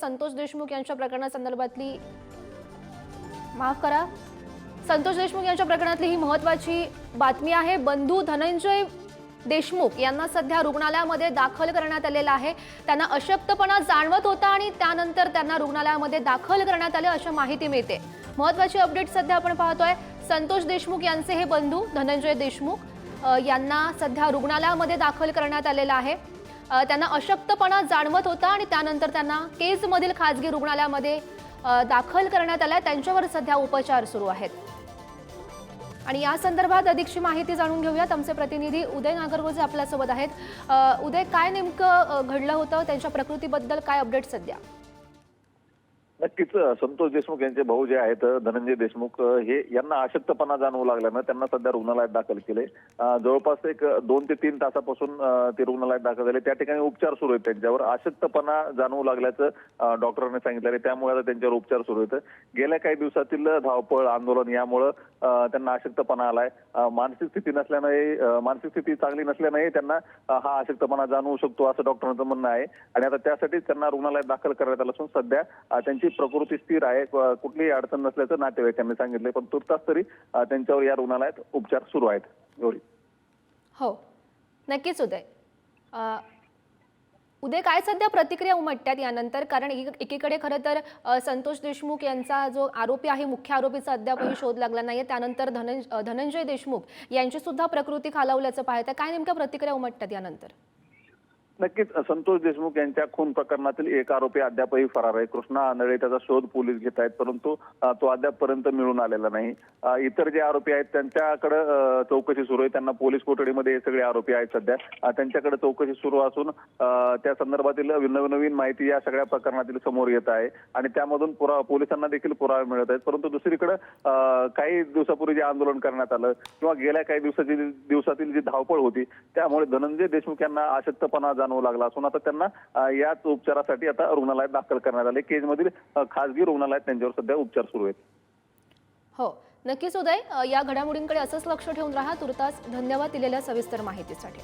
संतोष देशमुख यांच्या प्रकरणासंदर्भातली माफ करा. संतोष देशमुख यांच्या प्रकरणातली ही महत्वाची बातमी आहे. बंधू धनंजय देशमुख यांना सध्या रुग्णालयामध्ये दाखल करण्यात आलेलं आहे. त्यांना अशक्तपणा जाणवत होता आणि त्यानंतर त्यांना रुग्णालयामध्ये दाखल करण्यात आले अशी माहिती मिळते. महत्वाची अपडेट सध्या आपण पाहतोय. संतोष देशमुख यांचे हे बंधू धनंजय देशमुख यांना सध्या रुग्णालयामध्ये दाखल करण्यात आलेलं आहे. त्यांना अशक्तपणा जाणवत होता आणि त्यानंतर त्यांना केजमधील खाजगी रुग्णालयामध्ये दाखल करण्यात आल्या त्यांच्यावर सध्या उपचार सुरू आहेत. आणि या संदर्भात अधिकची माहिती जाणून घेऊयात. आमचे प्रतिनिधी उदय नागरगोजे आपल्यासोबत आहेत. उदय काय नेमकं घडलं होतं? त्यांच्या प्रकृतीबद्दल काय अपडेट सध्या नक्कीच संतोष देशमुख यांचे भाऊ जे आहेत धनंजय देशमुख हे यांना अशक्तपणा जाणवू लागल्यानं त्यांना सध्या रुग्णालयात दाखल केले. जवळपास एक दोन ते तीन तासापासून ते रुग्णालयात दाखल झाले. त्या ठिकाणी उपचार सुरू आहेत त्यांच्यावर. अशक्तपणा जाणवू लागल्याचं डॉक्टरांनी सांगितलं आहे त्यामुळे आता त्यांच्यावर उपचार सुरू आहेत. गेल्या काही दिवसातील धावपळ आंदोलन यामुळं त्यांना अशक्तपणा आलाय. मानसिक स्थिती नसल्याने मानसिक स्थिती चांगली नसल्याने त्यांना हा अशक्तपणा जाणवू शकतो असं डॉक्टरांचं म्हणणं आहे. आणि आता त्यासाठी त्यांना रुग्णालयात दाखल करण्यात आलं असून सध्या त्यांची त्यांची प्रकृती स्थिर आहे कुठलीही अडचण नसल्याचं नातेवाईकांनी सांगितलंय. पण तुर्तास तरी त्यांच्यावर या रुग्णालयात उपचार सुरू आहेत. एवढी. हो. नक्कीच उदय. उदय काय सध्या प्रतिक्रिया उमटतात यानंतर? कारण एकी- एकीकडे खरं तर संतोष देशमुख यांचा जो आरोपी आहे मुख्य आरोपीचा अद्यापही शोध लागला नाहीये. त्यानंतर धनंजय देशमुख यांची सुद्धा प्रकृती खालावल्याचं पाहतं काय नेमक्या प्रतिक्रिया उमटतात यानंतर? नक्कीच संतोष देशमुख यांच्या खून प्रकरणातील एक आरोपी अद्यापही फरार आहे. कृष्णा आंधळे त्याचा शोध पोलीस घेत आहेत परंतु तो अद्यापपर्यंत मिळून आलेला नाही. इतर जे आरोपी आहेत त्यांच्याकडे चौकशी सुरू आहे. त्यांना पोलीस कोठडीमध्ये हे सगळे आरोपी आहेत सध्या. त्यांच्याकडे चौकशी सुरू असून त्या संदर्भातील नवनवीन माहिती या सगळ्या प्रकरणातील समोर येत आहे आणि त्यामधून पुरा पोलिसांना देखील पुरावे मिळत आहेत. परंतु दुसरीकडे काही दिवसापूर्वी जे आंदोलन करण्यात आलं किंवा गेल्या काही दिवसाची दिवसातील जी धावपळ होती त्यामुळे धनंजय देशमुख यांना अशक्तपणा जाणवू लागला असून आता त्यांना याच उपचारासाठी आता रुग्णालयात दाखल करण्यात आले. केजमधील खासगी रुग्णालयात त्यांच्यावर सध्या उपचार सुरू आहेत. हो. नक्कीच उदय या घडामोडींकडे असंच लक्ष ठेवून राहा. तुर्तास धन्यवाद दिलेल्या सविस्तर माहितीसाठी.